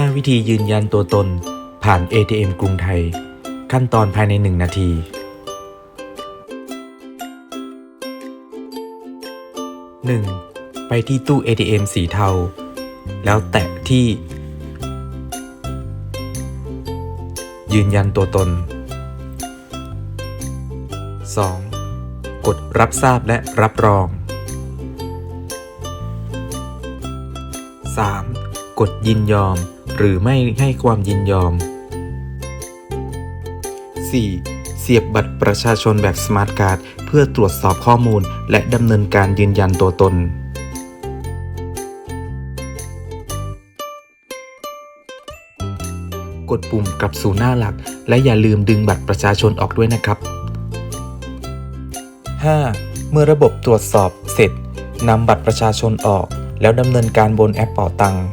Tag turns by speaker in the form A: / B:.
A: 5 วิธียืนยันตัวตน ผ่าน ATM กรุงไทย ขั้นตอนภายใน 1 นาที 1. ไปที่ตู้ ATM สีเทา แล้วแตะที่ ยืนยันตัวตน 2. กดรับทราบและรับรอง 3. กดยินยอม หรือไม่ให้ความยินยอม 4. เสียบบัตรประชาชนแบบสมาร์ทการ์ดเพื่อตรวจสอบข้อมูล และดำเนินการยืนยันตัวตน กดปุ่มกลับสู่หน้าหลัก และอย่าลืมดึงบัตรประชาชนออกด้วยนะครับ 5. เมื่อระบบตรวจสอบเสร็จนำบัตรประชาชนออก แล้วดำเนินการบนแอปเป่าตังค์